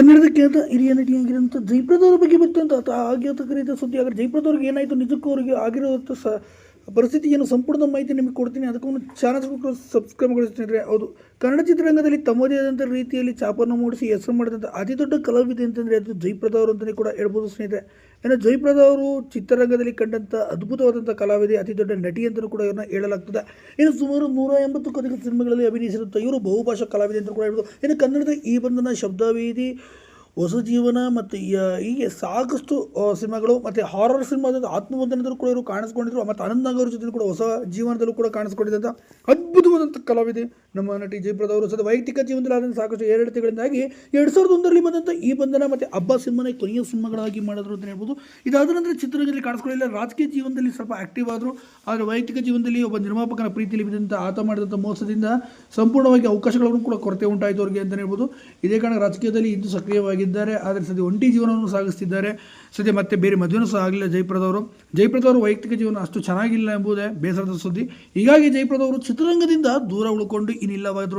ಕನ್ನಡದ ಖ್ಯಾತ ಹಿರಿಯ ನಟಿಯಾಗಿರುವಂಥ ಜೈಪುರವ್ರ ಬಗ್ಗೆ ಬರ್ತಂತ ರೀತಿಯ ಸುದ್ದಿ. ಆದರೆ ಜೈಪ್ರದವ್ರಿಗೆ ಏನಾಯಿತು? ನಿಜಕ್ಕೂ ಅವರಿಗೆ ಆಗಿರುವಂಥ ಸ ಪರಿಸ್ಥಿತಿ ಏನು ಸಂಪೂರ್ಣ ಮಾಹಿತಿ ನಿಮಗೆ ಕೊಡ್ತೀನಿ. ಅದಕ್ಕೊಂದು ಚಾನಲ್ ಸಬ್ಸ್ಕ್ರೈಬ್ ಮಾಡಿಸ್ತೀನಿ ಹೌದು. ಕನ್ನಡ ಚಿತ್ರರಂಗದಲ್ಲಿ ತಮ್ಮದೇ ಆದಂಥ ರೀತಿಯಲ್ಲಿ ಚಾಪನ್ನು ಮೂಡಿಸಿ ಹೆಸರು ಮಾಡಿದಂಥ ಅತಿ ದೊಡ್ಡ ಕಲಾವಿದೆ ಅಂತಂದರೆ ಅದು ಜಯಪ್ರದ ಅವರು ಅಂತಲೇ ಕೂಡ ಹೇಳ್ಬೋದು ಸ್ನೇಹಿತರೆ. ಇನ್ನು ಜಯಪ್ರದ ಅವರು ಚಿತ್ರರಂಗದಲ್ಲಿ ಕಂಡಂಥ ಅದ್ಭುತವಾದಂಥ ಕಲಾವಿದೆ, ಅತಿ ದೊಡ್ಡ ನಟಿ ಅಂತಲೂ ಕೂಡ ಇವರನ್ನ ಹೇಳಲಾಗ್ತದೆ. ಇನ್ನು ಸುಮಾರು ನೂರ ಎಂಬತ್ತು ಅಧಿಕ ಸಿನಿಮಾಗಳಲ್ಲಿ ಅಭಿನಯಿಸಿರುತ್ತೆ ಇವರು ಬಹುಭಾಷಾ ಕಲಾವಿದೆ ಅಂತ ಕೂಡ ಹೇಳ್ಬೋದು. ಇನ್ನು ಕನ್ನಡದ ಈ ಬಂಧನ ಶಬ್ದವೇದಿ ಹೊಸ ಜೀವನ ಮತ್ತು ಹೀಗೆ ಸಾಕಷ್ಟು ಸಿನಿಮಾಗಳು ಮತ್ತು ಹಾರರ್ ಸಿನಿಮಾದ ಆತ್ಮವಂದನದಲ್ಲೂ ಕೂಡ ಇವರು ಕಾಣಿಸ್ಕೊಂಡಿದ್ರು, ಮತ್ತು ಅನಂತ್ ನಾಗ್ ಅವ್ರ ಜೊತೆ ಕೂಡ ಹೊಸ ಜೀವನದಲ್ಲೂ ಕೂಡ ಕಾಣಿಸ್ಕೊಂಡಿದ್ದಂಥ ಅದ್ಭುತವಾದಂಥ ಕಲಾವಿದೆ ನಮ್ಮ ನಟಿ ಜಯಪ್ರದ ಅವರು. ಸದ ವೈಯಕ್ತಿಕ ಜೀವನದಲ್ಲಿ ಆದಂಥ ಸಾಕಷ್ಟು ಏರಿಳಿತಗಳಿಂದಾಗಿ ಎರಡು ಸಾವಿರದ ಒಂದರಲ್ಲಿ ಬಂದಂಥ ಈ ಬಂಧನ ಮತ್ತು ಹಬ್ಬ ಸಿನಿಮಾನ ಕೊನೆಯ ಸಿನಿಮಾಗಳಾಗಿ ಮಾಡಿದ್ರು ಅಂತ ಹೇಳ್ಬೋದು. ಇದಾದ ನಂತರ ಚಿತ್ರರಂಗದಲ್ಲಿ ಕಾಣಿಸ್ಕೊಳ್ಳಿಲ್ಲ ರಾಜಕೀಯ ಜೀವನದಲ್ಲಿ ಸ್ವಲ್ಪ ಆಕ್ಟಿವ್ ಆದರು, ಆದರೆ ವೈಯಕ್ತಿಕ ಜೀವನದಲ್ಲಿ ಒಬ್ಬ ನಿರ್ಮಾಪಕನ ಪ್ರೀತಿಯಲ್ಲಿ ಬಿದ್ದಂಥ ಆತ ಮಾಡಿದಂಥ ಮೋಸದಿಂದ ಸಂಪೂರ್ಣವಾಗಿ ಅವಕಾಶಗಳನ್ನು ಕೂಡ ಕೊರತೆ ಉಂಟಾಯಿತು ಅವರಿಗೆ ಅಂತಲೇ ಹೇಳ್ಬೋದು. ಇದೇ ಕಾರಣ ರಾಜಕೀಯದಲ್ಲಿ ಇಂದು ಸಕ್ರಿಯವಾಗಿದ್ದಾರೆ ಆದರೆ ಸದ್ಯ ಒಂಟಿ ಜೀವನವನ್ನು ಸಾಗಿಸ್ತಿದ್ದಾರೆ. ಸದ್ಯ ಮತ್ತೆ ಬೇರೆ ಮದುವೆನೂ ಸಹ ಆಗಲಿಲ್ಲ ಜಯಪ್ರದ ಅವರು. ಜಯಪ್ರದ ಅವರು ವೈಯಕ್ತಿಕ ಜೀವನ ಅಷ್ಟು ಚೆನ್ನಾಗಿಲ್ಲ ಎಂಬುದೇ ಬೇಸರದ ಸುದ್ದಿ. ಹೀಗಾಗಿ ಜಯಪ್ರದ ಅವರು ಚಿತ್ರರಂಗದಿಂದ ದೂರ ಉಳ್ಕೊಂಡು ಇನ್ನಿಲ್ಲವಾದ್ರು